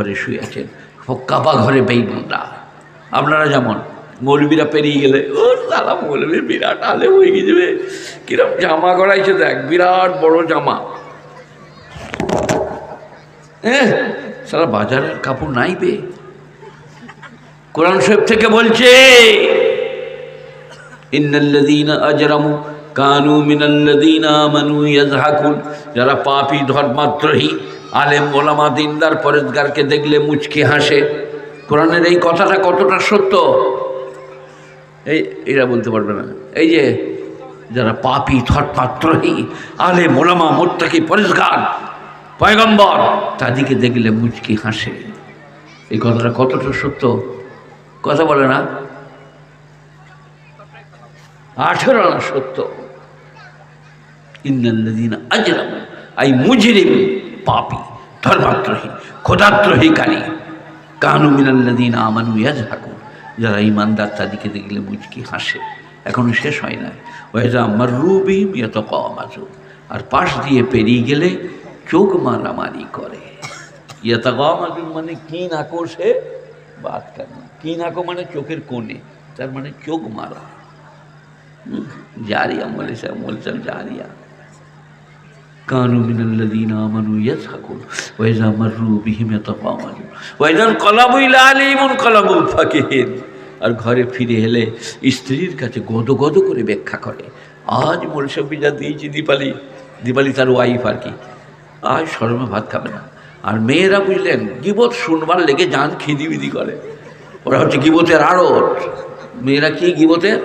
ঘরে শুয়ে আছেন। কাপা ঘরে বেইমানরা। আপনারা যেমন মৌলবীরা পেরিয়ে গেলে, ও সালা মৌলবী বিরাট আলে হয়ে যাবে কিরম জামা গড়াইছে দেখ, বিরাট বড় জামা। হ্যাঁ সারা বাজারের কাপড় নাই বে। কোরআন শরীফ থেকে বলছে আজরামু কানু যারা পাপী ধর্মাদ্রোহী আলেম, ওলামা, দিনদার, পরেজগারকে দেখলে মুচকি হাসে। কোরআনের এই কথাটা কতটা সত্য? এই, এরা বলতে পারবে না। এই যে যারা পাপী ধর্মাদ্রোহী আলেম, ওলামা, মোত্তাকি, পরেজগার, পয়গম্বর, তাদেরকে দেখলে মুচকি হাসে। এই কথাটা কতটা সত্য? কথা বলে না? আঠেরো আনা সত্য। ইন্দিন আজরাম আই মুজরিম পাপি, ধর্মাদ্রোহী খোদাদ্রোহীকারী কানু মিনাল্লাদিন আমানু ইয়াজহাকু যারা ইমানদার তাদেরকে দেখলে মুচকি হাসে। এখনও শেষ হয় না ওয়েজা আমার রুবিম এত কমাজু আর পাশ দিয়ে পেরিয়ে গেলে চোখ মারামারি করে। ইয়তা গমাজু মানে কি নাকো সে? বাদ কেন কি নাকো মানে চোখের কোণে। তার মানে চোখ মারা। জারিয়া মৌলী সাহেব মৌলী সাহেব জারিয়া। কানু মিনাল্লাদিন আমানু ইয়াজহাকুন ওয়াইজা মাররু বিহিম ইয়াতাফাওয়ালুন ওয়াইজান কলাবু ইলা আলিমুন ফাকিহিন। আর ঘরে ফিরে এলে স্ত্রীর কাছে গদ গদ করে ব্যাখ্যা করে। আজ মৌলসবি যা দিয়েছি দীপালি দীপালি তার ওয়াইফ আর কি। আজ শরমে ভাত খাবে না। আর মেয়েরা বুঝলেন, গিবত শুনবার লেগে যান খিদিবিদি করে। ওরা হচ্ছে গিবতের আড়ত। মেয়েরা কি গিবতের?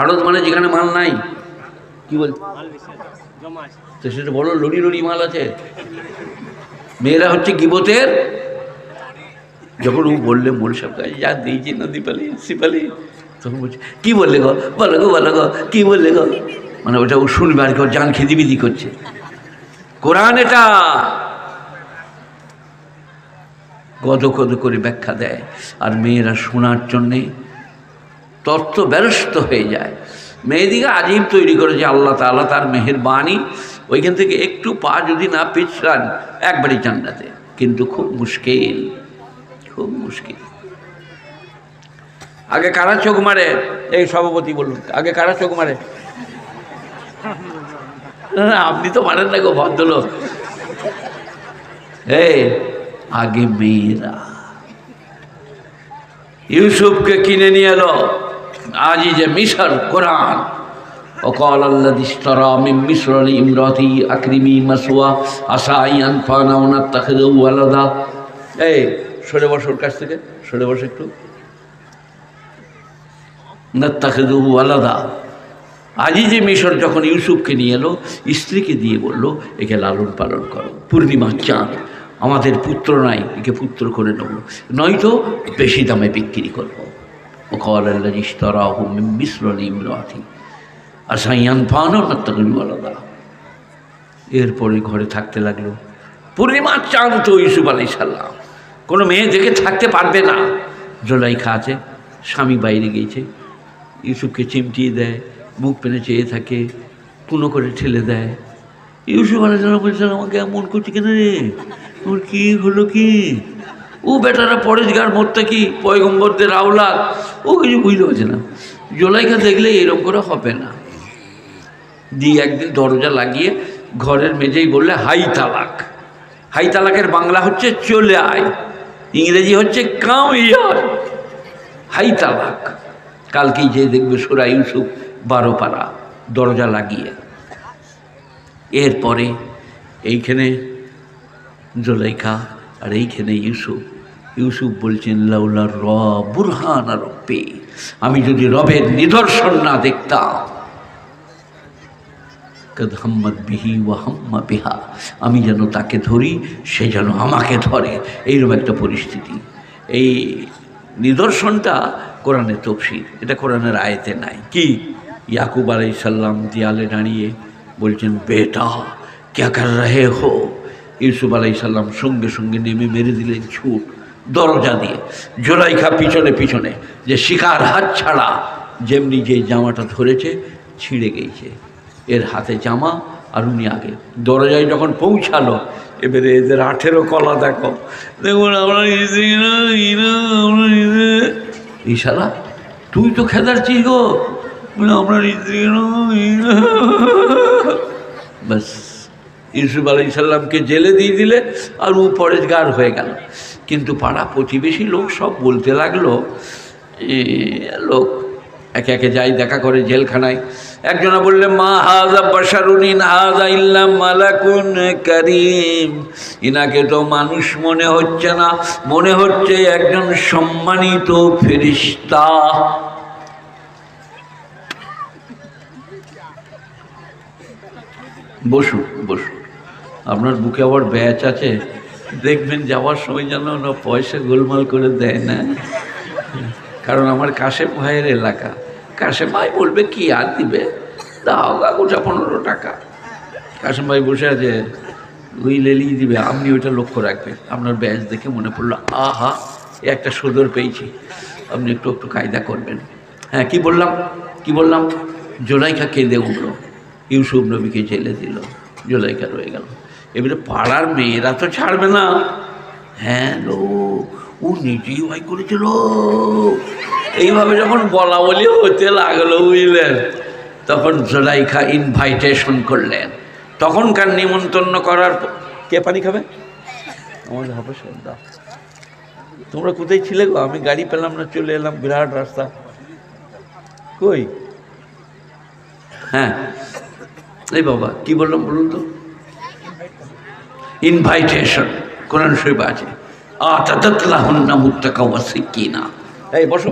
আড়ত মানে যেখানে মাল নাই। কি বল? তো সেটা বড় লড়ি লড়ি মাল আছে? মেয়েরা হচ্ছে গিবতের। যখন ও বললে মোল সব কাজ, যা দিয়েছি না দীপালি সিপালি তখন বলছে, কী বললে গো? বলো গো বলো গো, কী বললে গো? মানে ওটা ও শুনবে আর কি ওর জান খেদিবিদি করছে। কোরআন এটা। গদ গদ করে ব্যাখ্যা দেয়। আর মেয়েরা শোনার জন্যে তত্ত্ব ব্যরস্ত হয়ে যায়। মেয়েদিকে আজীব তৈরি করেছে আল্লাহ তাআলা, তার মেহের বাণী ওইখান থেকে একটু পা যদি না পিছলান একবারই জান্নাতে। কিন্তু খুব মুশকিল খুব মুশকিল। আগে কারা চোখ মারে? এই সভাপতি বলুন, আগে কারা চোখ মারে? আপনি তো মারেন না গো, ভদ্রলোক। আগে মেয়েরা। ইউসুফকে কিনে নিয়ে এলো। আজই যে মিশর কোরআন وقال الذي اشترى من مصر لامرأتي أكرمي مثواه عسى أن ينفعنا ونتخذه ولدا এই সরে বসোর কাছ থেকে সরে বসে একটু নাত্তাখিদুহু আলাদা আজই যে মিশর যখন ইউসুফকে নিয়ে এলো স্ত্রীকে দিয়ে বলল একে লালন পালন করো পূর্ণিমা চাঁদ আমাদের পুত্র নাই একে পুত্র করে নেব নয়তো বেশি দামে বিক্রি করবো খাওয়াল্লা ইস্তরা হুম মিশ্রণ ইমরাথি আর সাইয়ান ফানও নাত্তাকুল আলাদা এরপরে ঘরে থাকতে লাগল। পূর্ণিমার চাঁদ তো ইউসুফ আলাই সাল্লাম কোনো মেয়ে দেখে থাকতে পারবে না। জোলাইখা আছে, স্বামী বাইরে গিয়েছে। ইউসুফকে চিমটিয়ে দেয়, মুখ পেনে চেয়ে থাকে, কুনো করে ঠেলে দেয়। ইউসুফ আলাইসাল্লাম বলছেন আমাকে এমন করছে কেন রে? ওর কি হলো কি? ও বেটারা পরেশগার মরতে কি পয়গম্বরদের আওলাদ ও কিছু বুঝতে পারছে না। জোলাইখা দেখলে এরকম করে হবে না। দিয়ে একদিন দরজা লাগিয়ে ঘরের মেঝেই বললে, হাই তালাক। হাই তালাকের বাংলা হচ্ছে চলে আয়। ইংরেজি হচ্ছে কাম ইয়ার। হাই তালাক। কালকেই যে দেখবে সোরা ইউসুফ বারো পাড়া দরজা লাগিয়ে। এরপরে এইখানে জোলাইখা আর এইখানে ইউসুফ ইউসুফ বলছেন, লাউলা র বুরহান আর আমি যদি রবের নিদর্শন না দেখতাম। হাম্মদ বিহি ও হাম্মা বিহা, আমি যেন তাকে ধরি, সে যেন আমাকে ধরে। এইরকম একটা পরিস্থিতি। এই নিদর্শনটা কোরআনের তফসির, এটা কোরআনের আয়তে নাই। কি? ইয়াকুব আলাই সাল্লাম দেয়ালে দাঁড়িয়ে বলছেন, বেটা, ক্যা কর রহে হো? ইউসুফ আলাই সাল্লাম সঙ্গে সঙ্গে নেমে মেরে দিলেন ছুট দরজা দিয়ে। জোলাইখা পিছনে পিছনে যে শিকার হাত ছাড়া যেমনি যে জামাটা ধরেছে ছিঁড়ে গেছে। এর হাতে জামা আর উনি আগে। দরজায় যখন পৌঁছালো এবারে এদের আঠেরো কলা দেখো। দেখুন আমরা স্ত্রী না ই না, আমরা স্ত্রী- এই শালা তুই তো খেদাচ্ছিস গো। আমরা ব্যাস ইউসুফ আলাই সাল্লামকে জেলে দিয়ে দিলে আর ও পরেজগার হয়ে গেল। কিন্তু পাড়া প্রতিবেশী লোক সব বলতে লাগল লোক একে একে যাই, দেখা করে জেলখানায়। একজনা বললে, মা হাজা হাজা ইল্লাম মালাকুন করিম। ইনাকে তো মানুষ মনে হচ্ছে না। মনে হচ্ছে একজন সম্মানিত ফেরিস্তা। বসুন বসুন। আপনার বুকে আবার ব্যাচ আছে। দেখবেন যাওয়ার সময় যেন ওরা পয়সা গোলমাল করে দেয় না। কারণ আমার কাশেম ভাইয়ের এলাকা। কাশেম ভাই বলবে, কি আর দিবে? দাও কাগজা পনেরো টাকা। কাশেম ভাই বসে আছে। ওই লেলিয়ে দিবে, আপনি ওইটা লক্ষ্য রাখবেন। আপনার ব্যাচ দেখে মনে পড়ল, আহা এ একটা সুদর পেয়েছি। আপনি একটু একটু কায়দা করবেন। হ্যাঁ কি বললাম? কি বললাম? জোলাইখা কেঁদে উঠল ইউসুফ নবীকে জেলে দিল জোলাইখা রয়ে গেল। এবারে পাড়ার মেয়েরা তো ছাড়বে না। হ্যাঁ লো, ও নিজেই ভয় করেছিল। এইভাবে যখন বলা বলি হতে লাগল বুঝলেন, তখন জোলাইখা ইনভাইটেশন করলেন। তখনকার নিমন্ত্রণ করার কে পানি খাবে? আমাদের হবে সন্ধ্যা। তোমরা কোথায় ছিলে গো? আমি গাড়ি পেলাম না, চলে এলাম, বিরাট রাস্তা। কই? হ্যাঁ। এই বাবা কি বললাম বলুন তো? ইনভাইটেশন কোরআন শরীফ আছে। আতাতাতলাহুন্না মুত্তাকা ওয়া সিকিনা এই বসো।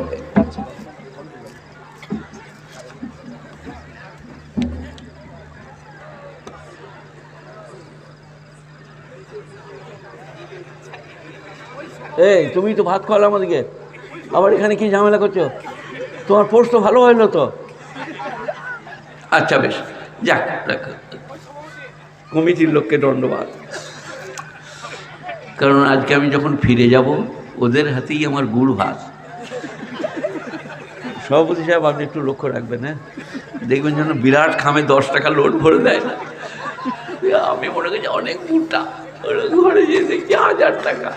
এই তুমি তো ভাত খাওয়ালে আমাদেরকে আবার এখানে কি ঝামেলা করছ? তোমার পোস্ট তো ভালো হইল তো? আচ্ছা বেশ। যাক। কমিটির লোককে দণ্ডবাদ। কারণ আজকে আমি যখন ফিরে যাব, ওদের হাতেই আমার গুড় ভাত। সভাপতি সাহেব, আপনি একটু লক্ষ্য রাখবেন হ্যাঁ? দেখবেন যেন বিরাট খামে দশ টাকা লোড ভরে দেয় না। আমি মনে করছি অনেক ওরা ঘরে যেয়ে দেখছি হাজার টাকা।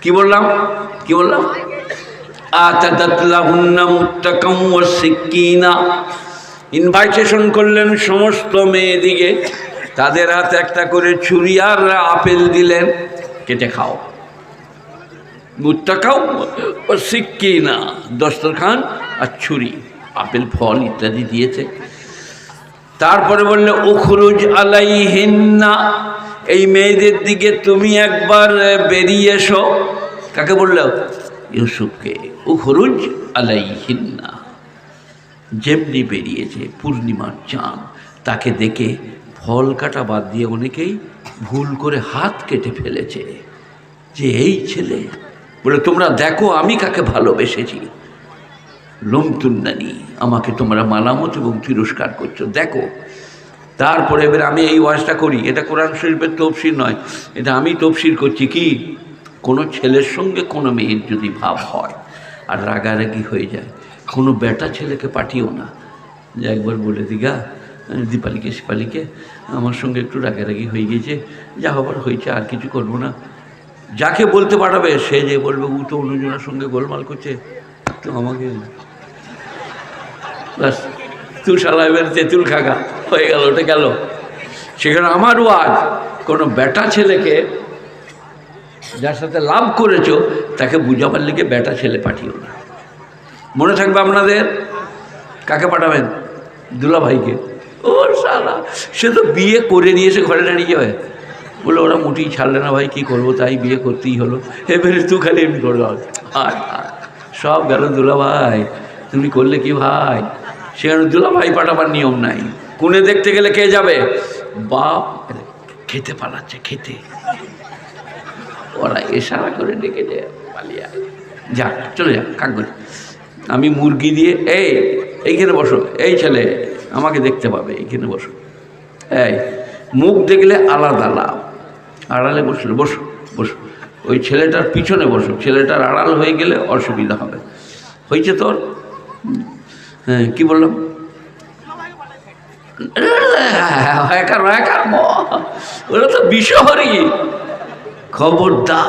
কি বললাম? কি বললাম আতাদাতলাহুন্না মুত্তাকাম ওয়া সিকিনা ইনভাইটেশন করলেন সমস্ত মেয়েদিকে। তাদের হাতে একটা করে ছুরি আর আপেল দিলেন, কেটে খাও। মুত্তাকাও ও সিকিনা দস্তরখান আর ছুরি, আপেল, ফল ইত্যাদি দিয়েছে। তারপরে বললে, উখরুজ আলাইহিন্না, এই মেয়েদের দিকে তুমি একবার বেরিয়ে এসো। কাকে বলল? ইউসুফকে, উখরুজ আলাইহিন্না। যেমনি বেরিয়েছে পূর্ণিমার চাঁদ, তাকে দেখে ফল কাটা বাদ দিয়ে অনেকেই ভুল করে হাত কেটে ফেলেছে। যে এই ছেলে? বলে, তোমরা দেখো, আমি কাকে ভালোবেসেছি। লমতুন্নানি, আমাকে তোমরা মালামত এবং তিরস্কার করছ, দেখো। তারপরে এবার আমি এই ওয়াজটা করি, এটা কোরআন শরীফের তফসির নয়, এটা আমি তফসির করছি, কি? কোনো ছেলের সঙ্গে কোনো মেয়ের যদি ভাব হয় আর রাগারাগি হয়ে যায়, কোনো বেটা ছেলেকে পাঠিও না। যে একবার বলে দিগা দীপালিকে, শিপালিকে, আমার সঙ্গে একটু রাগারাগি হয়ে গিয়েছে, যা হবার হয়েছে, আর কিছু করব না। যাকে বলতে পাঠাবে, সে যে বলবে, উ তো অন্যজনের সঙ্গে গোলমাল করছে, তো আমাকে ব্যাস তুই শালা এবার তেঁতুল খাগা হয়ে গেল ওটা গেল। সেখানে আমারও আজ কোনো বেটা ছেলেকে যার সাথে লাভ করেছ, তাকে বুঝাবার লিগে বেটা ছেলে পাঠিও না। মনে থাকবে আপনাদের? কাকে পাঠাবেন? দুলা ভাইকে ও সালা সে তো বিয়ে করে নিয়েছে ঘরে দাঁড়িয়ে যাবে। বলে ওরা মুটি ছাড়লে না ভাই, কী করব? তাই বিয়ে করতেই হলো। এবারে তু খালি এমনি করবে আর সব গেল দুলা ভাই তুমি করলে কি ভাই? সেখানে দুলা ভাই পাঠাবার নিয়ম নাই। কোনে দেখতে গেলে কে যাবে? বাপ খেতে পালাচ্ছে, খেতে। ওরা এশারা করে ডেকে দেয় পালিয়ে। যা চলে যা কাকগুলো আমি মুরগি দিয়ে এই এইখানে বসো এই ছেলে আমাকে দেখতে পাবে এইখানে বসো এই মুখ দেখলে আলাদা লাভ আড়ালে বসলে বসো বসো ওই ছেলেটার পিছনে বসো ছেলেটার আড়াল হয়ে গেলে অসুবিধা হবে হয়েছে তোর হ্যাঁ কী বললাম একার একার ওরা তো বিষহরি খবরদার।